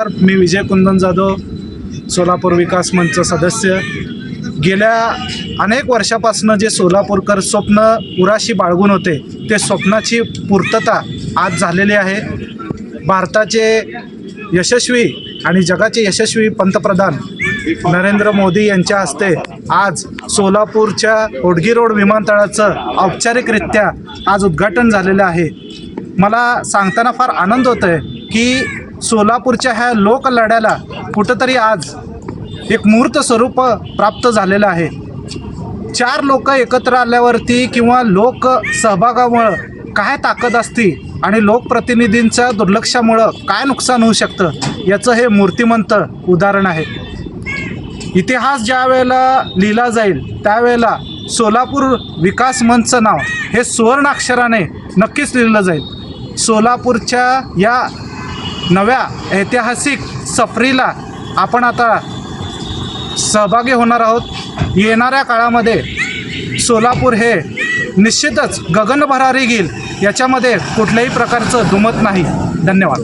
मी विजय कुंदन जाधव सोलापूर विकास मंच सदस्य. गेल्या अनेक वर्षापासून जे सोलापूरकर स्वप्न उराशी बाळगून होते ते स्वप्नाची पूर्तता आज झालेली आहे. भारताचे यशस्वी आणि जगाचे यशस्वी पंतप्रधान नरेंद्र मोदी यांच्या हस्ते आज सोलापूरच्या होडगी रोड विमानतळाचं औपचारिकरित्या आज उद्घाटन झालेलं आहे. मला सांगताना फार आनंद होत आहे की सोलापूरच्या ह्या लोकलढ्याला कुठंतरी आज एक मूर्त स्वरूप प्राप्त झालेलं आहे. चार लोक एकत्र आल्यावरती किंवा लोक सहभागामुळं काय ताकद असती आणि लोकप्रतिनिधींच्या दुर्लक्षामुळं काय नुकसान होऊ शकतं याचं हे मूर्तिमंत उदाहरण आहे. इतिहास ज्या वेळेला लिहिला जाईल त्यावेळेला सोलापूर विकास मंचचं नाव हे सुवर्णाक्षराने नक्कीच लिहिलं जाईल. सोलापूरच्या या नव्या ऐतिहासिक सफरीला आपण आता सहभागी होणार आहोत. येणाऱ्या काळामध्ये सोलापूर हे निश्चितच गगनभरारी घेईल. याच्यामध्ये कुठल्याही प्रकारचं दुमत नाही. धन्यवाद.